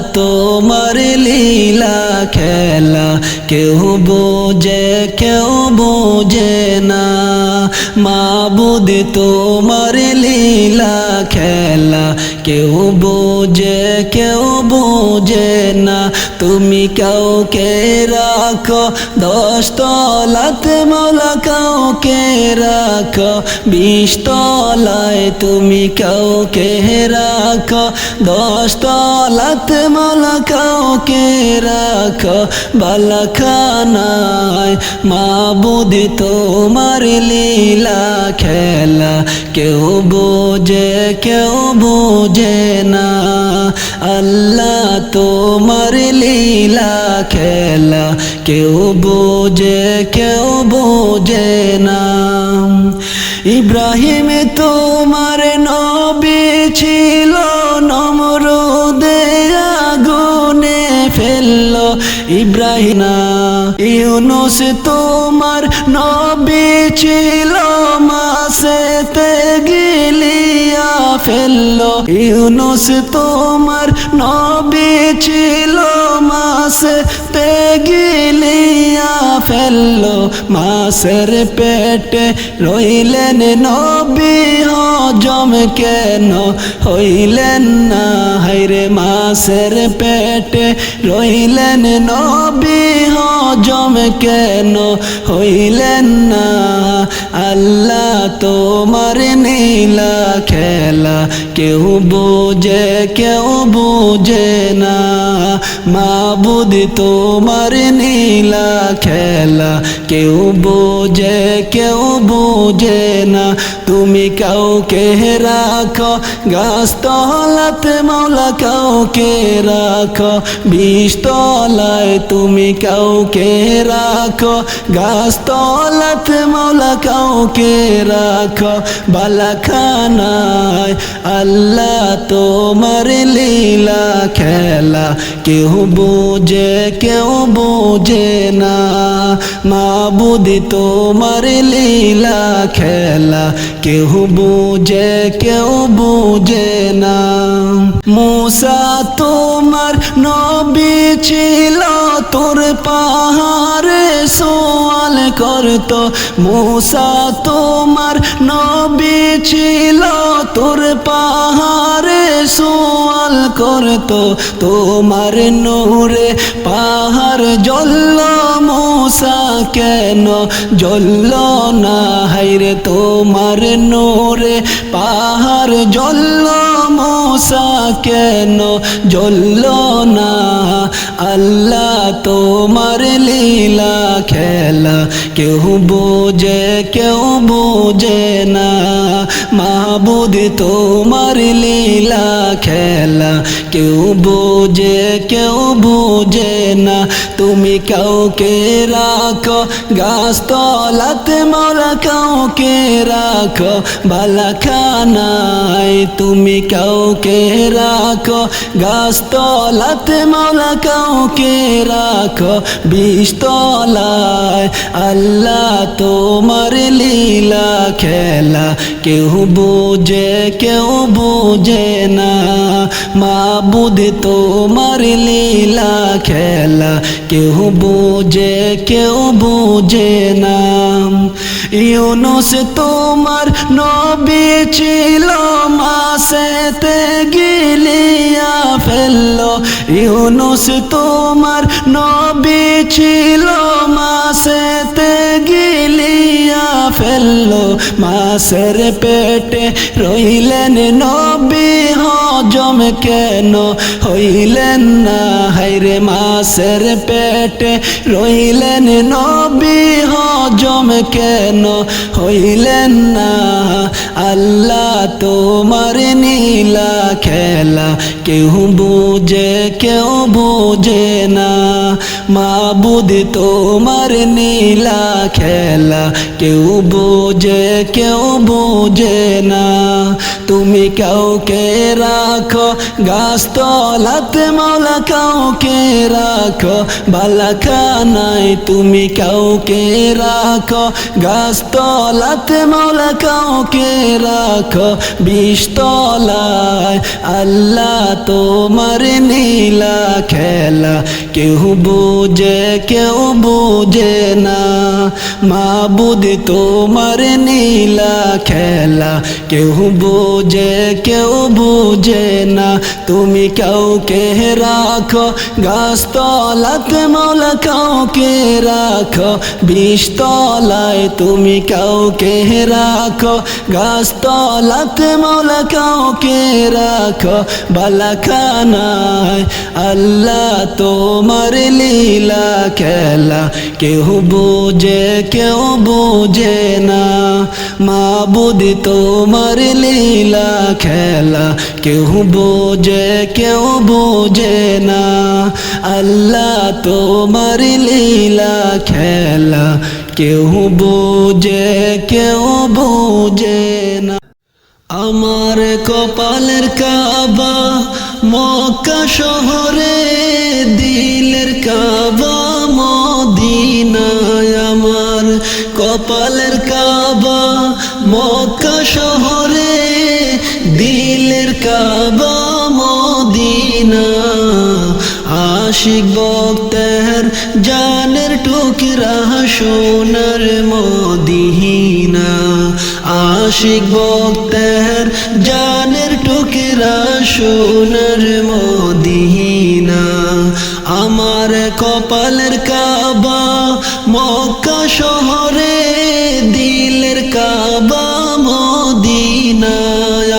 তোমার লীলা খেলা কেউ বোঝে কেউ বোঝে না। মাবুদ, তোমার লীলা খেলা কেউ বোঝে কেউ বোঝে না। তুমি কাউকে রাখো, দশ তলাতে মালা কাউকে রাখো, বিশ তলায় তুমি কাউকে রাখো, দশ তলাতে মালা কাউকে রাখো, বালাখানায় মাবুদ তোমার লীলা খেলা। কেউ বোঝে কেউ বোঝে না। আল্লাহ তোমার লীলা খেলা। কেউ বোঝে কেউ বোঝে না। ইব্রাহিম তোমার নবী ছিল, নমরুদে আগুনে ফেলল ইব্রাহিম। ইউনুস তোমার নবী ছিল ফেলল। ইউনুস তোমার নবী ছিল মাসেতে গিলিয়া ফেলল মাসের পেটে রইলেন নবী হজম কেন হইলেন না হাইরে মাসের পেটে রইলেন নবী হজম কেন হইলেন না আল্লাহ তোমার নীলা খেলা কেউ বোঝে কেউ বোঝে না মাবুদ তোমার নীলা খেলা। কেউ বোঝে কেউ বোঝে না। তুমি কাউকে রাখো গাছ তলাতে মাওলা কাউকে রাখো বিষ তলায় তুমি কাউকে রাখো গাছ তলাতে মাওলা কাউকে রাখো, বালাখানায় আল্লাহ তোমার লীলা খেলা, কেউ বোঝে কেউ বোঝে না, মাবুদ তোমার লীলা খেলা কেউ বুঝে কেউ বুঝে না। মুসা তোমার নবী ছিল, তোর পাহাড়ে সোয়াল করত। মুসা তোমার নবী ছিল, তোর পাহাড়ে সোয়াল করত। তোমার নূরে পাহাড় জল্ল মূসা কেন জল্ল না? হাইরে তোমার নূরে পাহাড় জল্ল মূসা কেন জল্ল না? আল্লাহ তোমার লীলা খেলা কেউ বোঝে কেউ বোঝে না। মাহবুদ তোমার লীলা খেলা কেউ বোঝে কেউ বোঝে না। তুমি কাউকে রাখো গাছ তলাতে মারা কাউকে রাখো, বালাখানায় তুমি কাউকে রাখো গাছ তলাতে মারা কাউকে রাখো বিষ তলায় আল্লাহ তোমার লীলা খেলা। কেউ বোঝে কেউ বোঝে না। মাবুদ তোমার লীলা খেলা। কেউ বোঝে কেউ বোঝে না। ইউনুস তোমার নবী ছিল, মাসেতে গিলিয়া ফেলল। ইউনুস তোমার নবী ছিল, মাসেতে মাসের পেটে রইলেন নবী, হজম কেন হইলেন না? হাইরে মাসের পেটে রইলেন নবী, হজম কেন হইলেন না? আল্লাহ তোমার নীলা খেলা কেউ বুঝে, কেউ বোঝে না। মাবুদ তোমার নীলা খেলা কেউ বোঝে কেউ বোঝে না, তুমি কাউকে রাখো গাছ তলাতে মাওলা কাউকে রাখো, বালাখানায় তুমি কাউকে রাখো গাছ তলাতে মাওলা কাউকে রাখো তলায় আল্লাহ তোমার নীলা খেলা। কেউ বোঝে কেউ বোঝে না মাবুদ, তোমার নীলা খেলা। কেউ বোঝে কেউ বোঝে না। তুমি কাউকে রাখো, গাছতলাতে মৌলা কাউকে রাখো। বিষতলায় তুমি কাউকে রাখো, গাছতলাতে মৌলা কাউকে রাখো। বালাখানায় আল্লাহ তোমার লীলা খেলা। কেউ বোঝে কেউ বোঝে না। মা মাবুদ, তোমার লীলা খেলা। কেউ বোঝে কেউ বোঝে না। আল্লাহ তোমার লীলা খেলা। কেউ বোঝে কেউ বোঝে না। আমার কপালের কাবা মক্কা শহরে দিলের কাবা মদিনায় আমার। কপালের কাবা মক্কা শহরে দিলের কাবা মদিনা আশিক বক্তের জানের টুকরা সোনার মদিনা আশিক বক্তের জানের টুকরা সোনার মদিনা। আমার কপালের কাবা মক্কা শহরে, দিলের কাবা মদিনা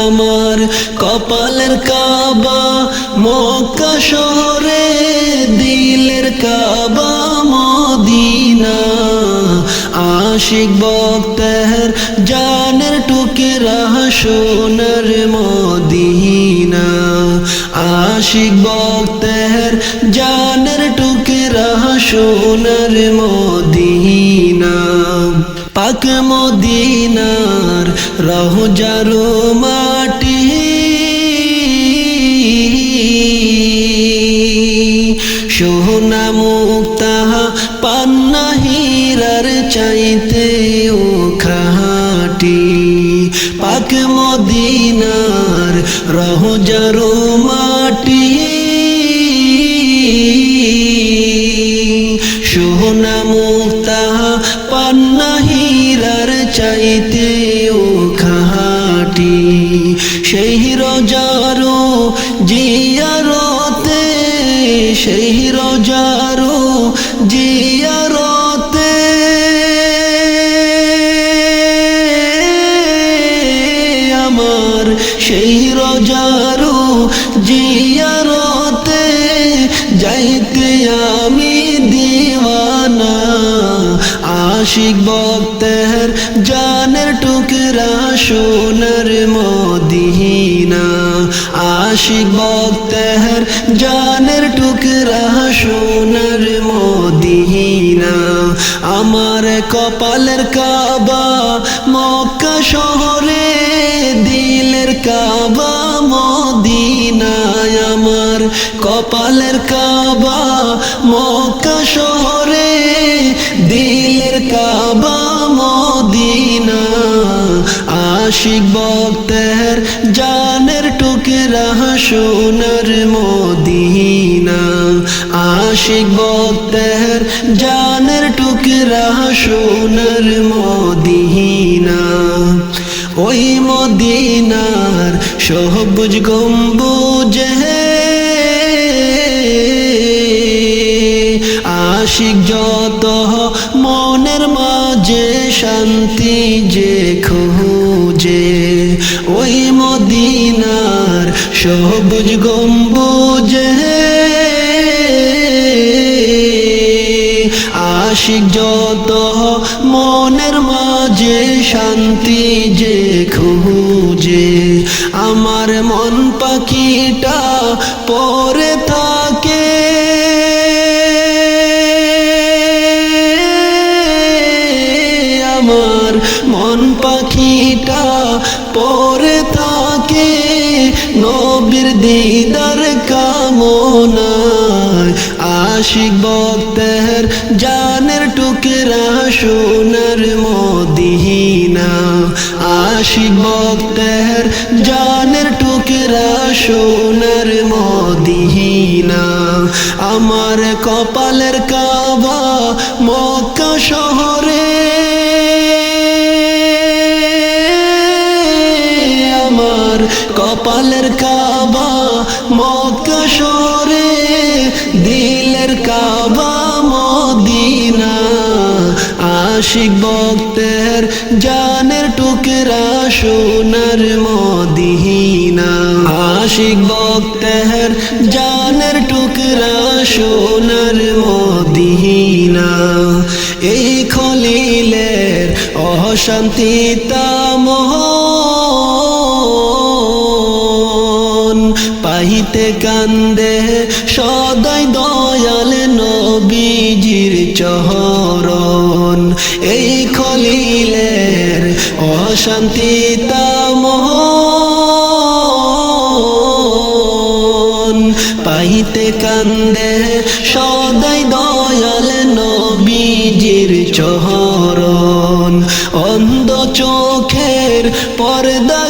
আমার কপালের কাবা মক্কা শহরে, দিলের কাবা আশিক বক্তের জানের টুকেরা সোনার মদিনা। আশিক বক্তের জানের টুকেরা সোনার মদিনা। পাক মদিনার রহ জারো মাটি। সোনা মুক্তা পান্না হীরার চাইতে ও খাটি পাক মদিনার রহ মাটি সেই রোজারো জিয়ারতে যাইতে আমি দিওয়ানা। আশিক বক্তের জানের টুকরা সোনার মদিনা। আশিক বক্তের জানের টুকরা সোনার মদিনা। আমার কপালের কাবা, মক্কা শহরে, দিলের কাবা, মদিনায় আমার কপালের কাবা, মক্কা শহরে, দিলের কাবা মদিনা, আশিক বক্তের জানের টুকরা সোনার মদিনা, আশিক বক্তের জানের টুকরা সোনার মদিনা। ওই মদিনার সবুজ গম্বুজ আশিক যত মাঝে শান্তি যে খুঁজে, ওই মদিনার সবুজ গম্বুজ। আশিক যত মনের মাঝে শান্তি যে খুঁজে, আমার মন পাখিটা পরে আশিক বক্তের জানের টুকরা সোনার মদিনা। আশিক বক্তের জানের টুকরা সোনার মদিনা। আমার কপালের কাবা মক্কা শহরে। আমার কপালের কাবা মক্কা শহরে। দিলের কাবা মদিনা, আশিক ভক্তের জানের টুকরা সোনার মদিনা। আশিক ভক্তের জানের টুকরা সোনার মদিনা। এই খলিলের অশান্তি তামহন পাহিতে কান্দে, সদাই দয়াল নবীজির চহরণ। এই খলিলের অশান্তি তামহন। পাইতে কান্দে, সদাই দয়াল নবীজির চহরণ। অন্ধ চোখের পর্দা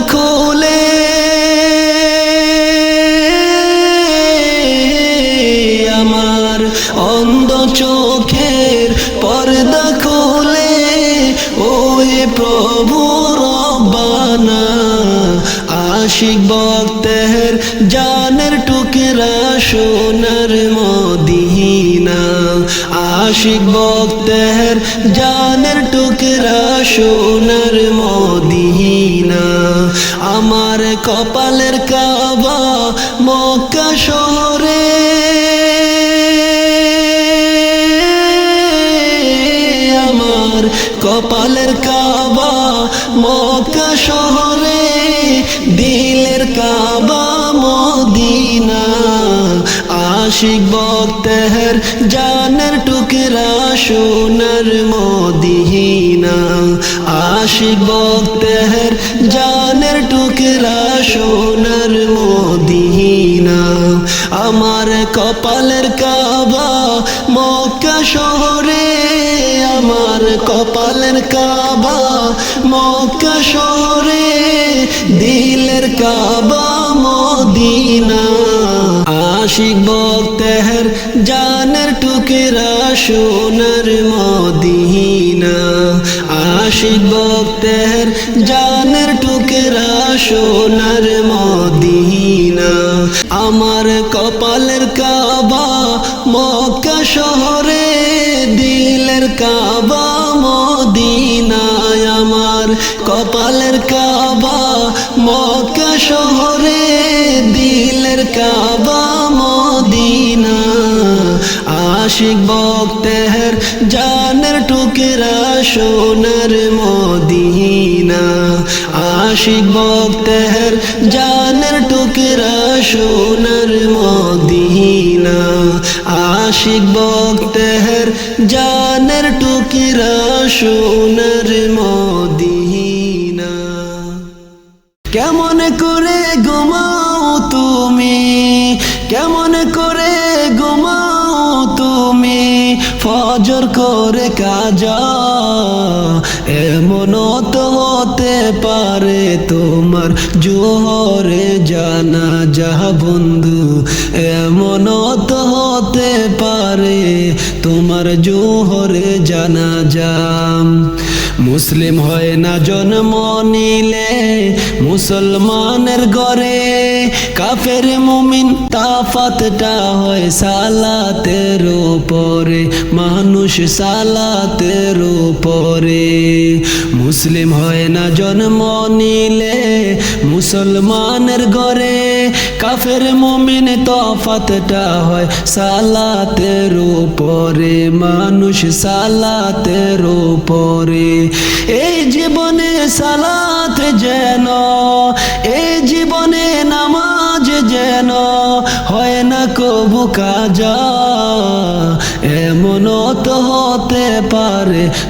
অন্ধ চোখের পর্দা খুলে, ওহে প্রভু রব্বানা। আশিক ভক্তের জানের টুকরা সোনার মদিনা। আশিক ভক্তের জানের টুকরা সোনার মদিনা। আমার কপালের কাবা মক্কা শহরে আমার কপালের কাবা, মক্কা শহরে দিলের কাবা, মদিনা। আশিক ভক্তের জানের টুকরা সোনার মদিনা। আশিক ভক্তের জানের টুকরা সোনার মদিনা। আমার কপালের কাবা, মক্কা শহরে আমার কপালের কাবা মক্কা শহরে, দিলের কাবা মদিনা। আশিক ভক্তের জানের টুকরা সোনার মদিনা। আশিক ভক্তের জানের টুকরা সোনার মদিনা। আমার কপালের কাবা মক্কা শহরে দিলের কাবা মদিনায় আমার কপালের কাবা মক্কা শহরে দিলের কাবা আশিক ভক্তের জানের টুকরা সোনার মদিনা। আশিক ভক্তের জানের টুকরা সোনার মদিনা। আশিক ভক্তের জানের টুকরা সোনার মদিনা। কেমন করে ফজর করে কাজা, এমন তো হতে পারে তোমার জোহরে জানা যাহ বন্ধু, এমন তো হতে পারে তোমার জোহরে জানা যাম মুসলিম হয় না জন্ম নিলে মুসলমানের গড়ে কাফের মুমিন তাফাতটা হয় সালাতের উপরে, মানুষ সালাতের উপরে। মুসলিম হয় না জন্ম নিলে মুসলমানের ঘরে কাফের মমিন তফাতটা হয় সালাতের উপরে, মানুষ সালাতের উপরে। এই জীবনে সালাত যেন, এই জীবনে নামাজ যেন হয় না কবু কাজা, এমন তো হতে পারে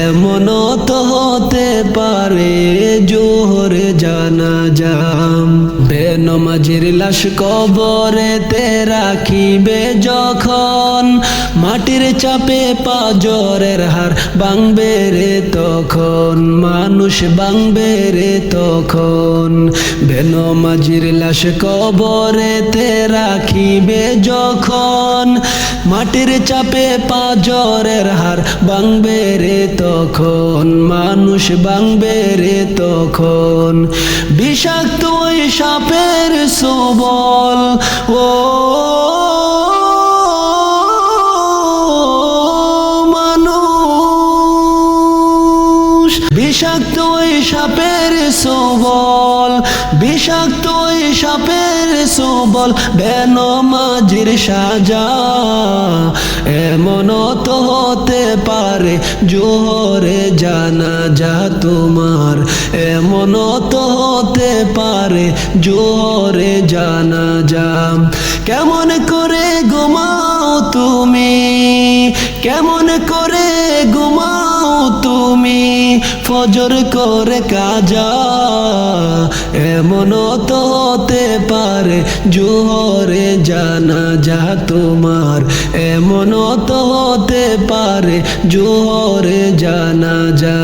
এমন তো হতে পারে জোহরে জানা যাম বে বেনমাজির লাশ কবরেতে রাখিবে যখন মাটির চাপে পা পাজরের হার বাংবে রে তখন, মানুষ বাংবে রে তখন। বেনমাজির লাশ কবরেতে রাখিবে যখন, মাটির চাপে পা পাজরের হার বাংবে রে তখন, মানুষ বাংবে রে তখন। বিষাক্ত ওই সাপের সবল, ও বিষাক্ত সাপের সবল, বিষাক্ত সাপের সবল, বেন মাঝির সাজা। এমন তো হতে পারে জোহরে জানা যা তোমার। এমন তো হতে পারে জোহরে জানা যা কেমন করে ঘুমাও তুমি? কেমন করে ঘুমাও তুমি? ফজর করে কাজা, এমন তো হতে পারে জোহরে জানা যা তোমার। এমন তো হতে পারে জোহরে জানা যা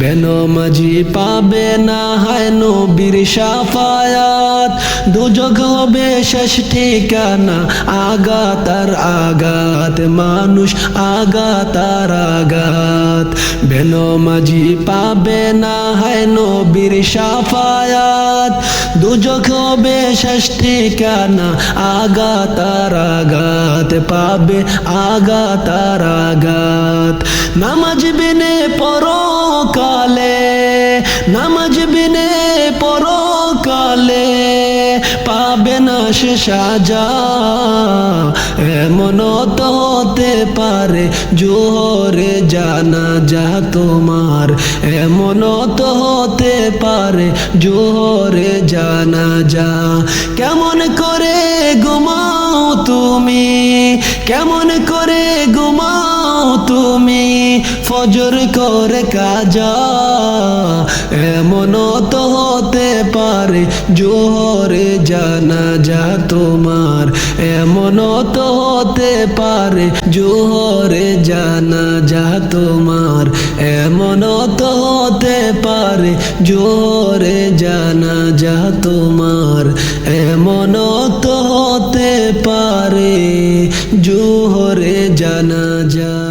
বেন মাঝি পাবে না হায় নবীর সাফায়াত। দুজগ হবে শেষ ঠিকানা, আগাতার আগাত। মানুষ আগাতার আগাত। বেন মাঝি পাবে না, হায় নবীর সাফায়াত। দুজগ হবে শেষ ঠিকানা, আগাতার আগাত পাবে আগাতার আগাত নামাজ বিনে পরকালে, নামাজ বিনে পরকালে পাবে না সে সাজা। এমন তো হতে পারে জোহরে জানা যা তোমার। এমন তো হতে পারে জোহরে জানা যা কেমন করে ঘুমাও তুমি? কেমন করে ঘুমাও তুমি ফজর করে কাজা। এমন তো হতে পারে জোহরে জানা যা তোমার। এমন তো হতে পারে জোহরে জানা যা তোমার। এমন তো হতে পারে জোহরে জানা যা তোমার। এমন তো হতে পারে জোহরে জানা যা